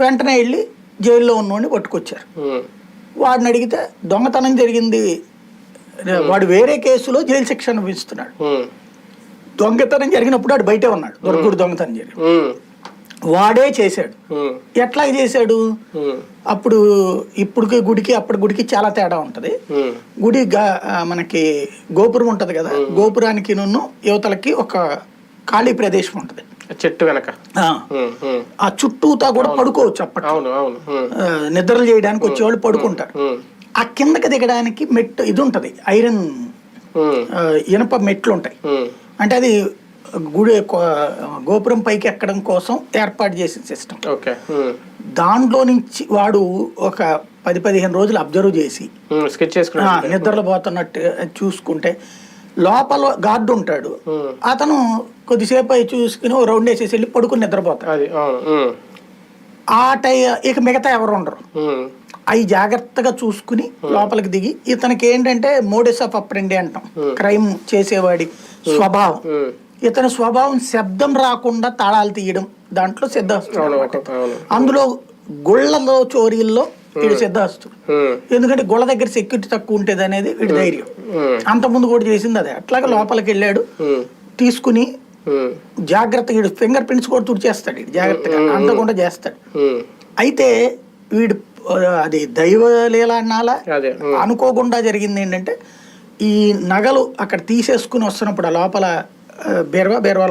వెంటనే వెళ్ళి జైల్లో ఉన్నవాడిని పట్టుకొచ్చారు. వాడిని అడిగితే దొంగతనం జరిగింది. వాడు వేరే కేసులో జైలు శిక్ష అనుభవిస్తున్నాడు. దొంగతనం జరిగినప్పుడు వాడు బయటే ఉన్నాడు. దొరకూడు దొంగతనం జరిగింది ఉమ్, వాడే చేశాడు. ఎట్లా చేశాడు? అప్పుడు ఇప్పుడు గుడికి అప్పటి గుడికి చాలా తేడా ఉంటది. గుడి మనకి గోపురం ఉంటది కదా. గోపురానికి నున్ను యువతలకి ఒక ఖాళీ ప్రదేశం ఉంటది. చెట్టు వెనక. ఆ, చుట్టూతా కూడా పడుకోవచ్చు అప్పట్లో. నిద్రలు చేయడానికి వచ్చేవాళ్ళు పడుకుంటారు. ఆ కిందకి దిగడానికి మెట్టు ఇది ఉంటది ఐరన్ ఇనప మెట్లు ఉంటాయి అంటే అది గుడి గోపురం పైకి ఎక్కడం కోసం ఏర్పాటు చేసిన సిస్టమ్. దాంట్లో నుంచి వాడు ఒక పది పదిహేను రోజులు అబ్జర్వ్ చేసి నిద్రలో పోతున్నట్టు చూసుకుంటే లోపల గార్డు ఉంటాడు. అతను కొద్దిసేపు అయి చూసుకుని రౌండ్ వేసేసి వెళ్ళి పడుకుని నిద్రపోతాడు. ఆ టై ఇక మిగతా ఎవరు ఉండరు. అవి జాగ్రత్తగా చూసుకుని లోపలికి దిగి ఇతనికి ఏంటంటే మోడెస్ ఆఫ్ అప్రెండి అంటాం. క్రైమ్ చేసేవాడి స్వభావం. ఇతని స్వభావం శబ్దం రాకుండా తాళాలు తీయడం దాంట్లో అవును. అందులో గుళ్ళలో చోరీల్లో వీడు సిద్ధాస్తుడు ఎందుకంటే గుళ్ళ దగ్గర సెక్యూరిటీ తక్కువ ఉంటుంది అనేది వీడి ధైర్యం. అంతకుముందు కూడా చేసింది అదే. అట్లాగే లోపలికి వెళ్ళాడు. తీసుకుని జాగ్రత్తగా వీడు ఫింగర్ ప్రింట్స్ కూడా తుడిచేస్తాడు వీడు జాగ్రత్తగా అందకుండా చేస్తాడు. అయితే వీడు అది దైవలీల అన్నాలా? అదే. ఉమ్, అనుకోకుండా జరిగింది ఏంటంటే ఈ నగలు అక్కడ తీసేసుకుని వస్తున్నప్పుడు ఆ లోపల బీరవా బీరవా